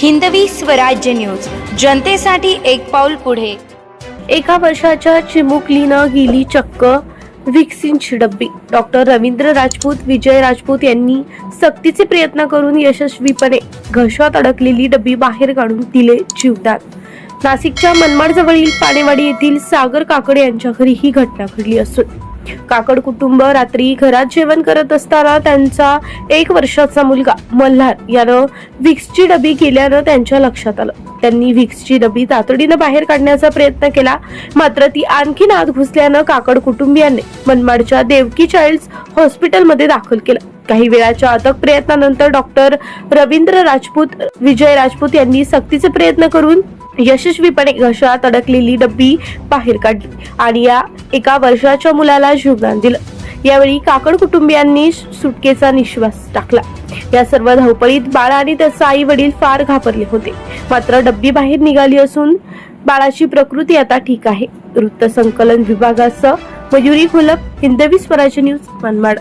Hindavi Swarajya news. जनतेसाठी एक पाऊल पुढे. एका वर्षाच्या चिमुकलीनं गेली चक्क व्हिक्सिनची डब्बी. डॉक्टर रवींद्र राजपूत विजय राजपूत यांनी सक्तीचे प्रयत्न करून यशस्वीपणे घशात अडकलेली डब्बी बाहेर काढून दिले जीवदान. नाशिकच्या मनमाडजवळील पानेवाडी पाणेवाडी येथील सागर काकडे यांच्या घरी ही घटना घडली असून. काकड कुटुंब रात्री घरात जेवण करत असताना त्यांचा एक वर्षाचा मुलगा मल्हार यानं व्हिक्सची डबी केल्यानं त्यांच्या लक्षात आलं. त्यांनी व्हिक्सची डबी तातडीनं बाहेर काढण्याचा प्रयत्न केला. मात्र ती आणखी आत घुसल्यानं काकड कुटुंबियांनी मनमाडच्या देवकी चाइल्ड हॉस्पिटलमध्ये दाखल केलं. काही वेळाच्या अथक प्रयत्नानंतर डॉक्टर रवींद्र राजपूत विजय राजपूत यांनी सक्तीचे प्रयत्न करून यशस्वीपणे घशात अडकलेली डब्बी बाहेर काढली आणि या एका वर्षाच्या मुलाला जीवदान दिलं. यावेळी काकड कुटुंबियांनी सुटकेचा निश्वास टाकला. या सर्व धावपळीत बाळा आणि त्याचा आई वडील फार घाबरले होते. मात्र डब्बी बाहेर निघाली असून बाळाची प्रकृती आता ठीक आहे. वृत्त संकलन विभागासह मयुरी घोलप हिंदवी स्वराज्य न्यूज मनमाड.